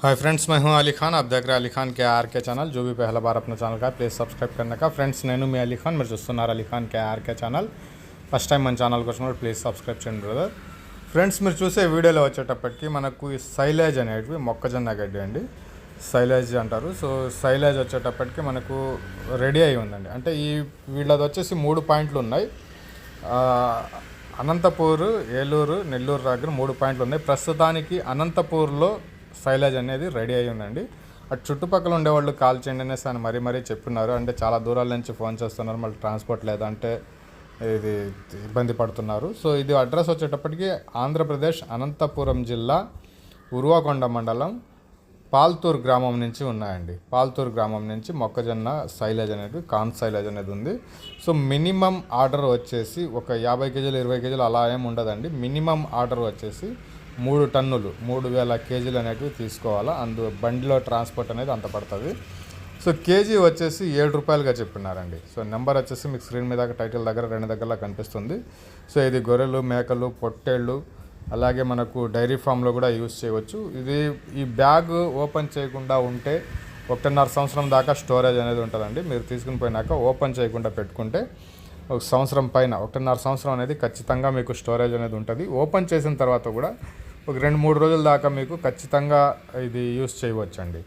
Hi friends मैं हूं अली खान आप देख रहे हैं अली खान के आर के चैनल जो भी पहला बार अपना ఛానల్ का ప్లీజ్ సబ్స్క్రైబ్ करने का ఫ్రెండ్స్ నేను మీ అలీ ఖాన్ మీరు చూస్తున్నారు Ali Khan K R K channel first time మన ఛానల్కి వచ్చినప్పుడు ప్లీజ్ సబ్స్క్రైబ్ చేయండి బ్రదర్ ఫ్రెండ్స్ మీరు చూసే వీడియోలో వచ్చేటప్పటికి మనకు ఈ సైలేజ్ అనేటివి మొక్కజొన్న గడ్డి అండి సైలేజ్ అంటారు సో సైలేజ్ వచ్చేటప్పటికి మనకు రెడీ అయి ఉందండి అంటే ఈ వీళ్ళది వచ్చేసి మూడు పాయింట్లు ఉన్నాయి ఆ, అనంతపూర్ ఏలూరు నెల్లూరు దగ్గర మూడు పాయింట్లు ఉన్నాయి ప్రస్తుతానికి అనంతపూర్లో సైలేజ్ అనేది రెడీ అయి ఉందండి. అటు చుట్టుపక్కల ఉండేవాళ్ళు కాల్ చేయండి అనేసి అని మరీ మరీ చెప్పున్నారు అంటే చాలా దూరాల నుంచి ఫోన్ చేస్తున్నారు. మళ్ళీ ట్రాన్స్పోర్ట్ లేదంటే ఇది ఇబ్బంది పడుతున్నారు. సో ఇది అడ్రస్ వచ్చేటప్పటికి ఆంధ్రప్రదేశ్ అనంతపురం జిల్లా ఉరువకొండ మండలం పాల్తూర్ గ్రామం నుంచి ఉన్నాయండి. పాల్తూర్ గ్రామం నుంచి మొక్కజొన్న సైలేజ్ అనేది కాన్ సైలేజ్ అనేది ఉంది. సో మినిమం ఆర్డర్ వచ్చేసి ఒక యాభై కేజీలు ఇరవై కేజీలు అలా ఏం ఉండదండి. మినిమం ఆర్డర్ వచ్చేసి మూడు టన్నులు మూడు వేల కేజీలు అనేటివి తీసుకోవాలా. అందు బండిలో ట్రాన్స్పోర్ట్ అనేది అంత పడుతుంది. సో కేజీ వచ్చేసి ఏడు రూపాయలుగా చెప్పినారండి. సో నెంబర్ వచ్చేసి మీకు స్క్రీన్ మీద టైటిల్ దగ్గర రెండు దగ్గరలా కనిపిస్తుంది. సో ఇది గొర్రెలు మేకలు పొట్టేళ్ళు అలాగే మనకు డైరీ ఫామ్లో కూడా యూస్ చేయవచ్చు. ఇది ఈ బ్యాగ్ ఓపెన్ చేయకుండా ఉంటే ఒకటిన్నర సంవత్సరం దాకా స్టోరేజ్ అనేది ఉంటుందండి. మీరు తీసుకుని పోయినాక ఓపెన్ చేయకుండా పెట్టుకుంటే ఒక సంవత్సరం పైన ఒకటిన్నర సంవత్సరం అనేది ఖచ్చితంగా మీకు స్టోరేజ్ అనేది ఉంటుంది. ఓపెన్ చేసిన తర్వాత కూడా ఒక రెండు మూడు రోజుల దాకా మీకు ఖచ్చితంగా ఇది యూస్ చేయవచ్చండి.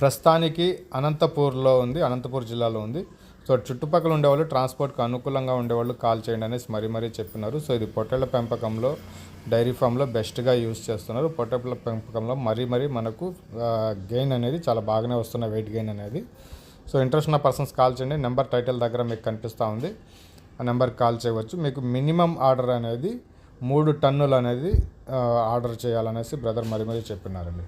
ప్రస్తుతానికి అనంతపూర్లో ఉంది అనంతపూర్ జిల్లాలో ఉంది. సో చుట్టుపక్కల ఉండేవాళ్ళు ట్రాన్స్పోర్ట్కి అనుకూలంగా ఉండేవాళ్ళు కాల్ చేయండి అనేసి మరీ మరీ చెప్పినారు. సో ఇది పొట్టేళ్ళ పెంపకంలో డైరీ ఫామ్లో బెస్ట్గా యూస్ చేస్తున్నారు. పొట్టేళ్ళ పెంపకంలో మరీ మరీ మనకు గెయిన్ అనేది చాలా బాగానే వస్తున్న వెయిట్ గెయిన్ అనేది. సో ఇంట్రెస్ట్ ఉన్న పర్సన్స్ కాల్ చేయండి. నెంబర్ టైటిల్ దగ్గర మీకు కనిపిస్తూ ఉంది. ఆ నెంబర్కి కాల్ చేయవచ్చు. మీకు మినిమం ఆర్డర్ అనేది మూడు టన్నులు అనేది ఆర్డర్ చేయాలనేసి బ్రదర్ మరి మరీ చెప్పినారండి.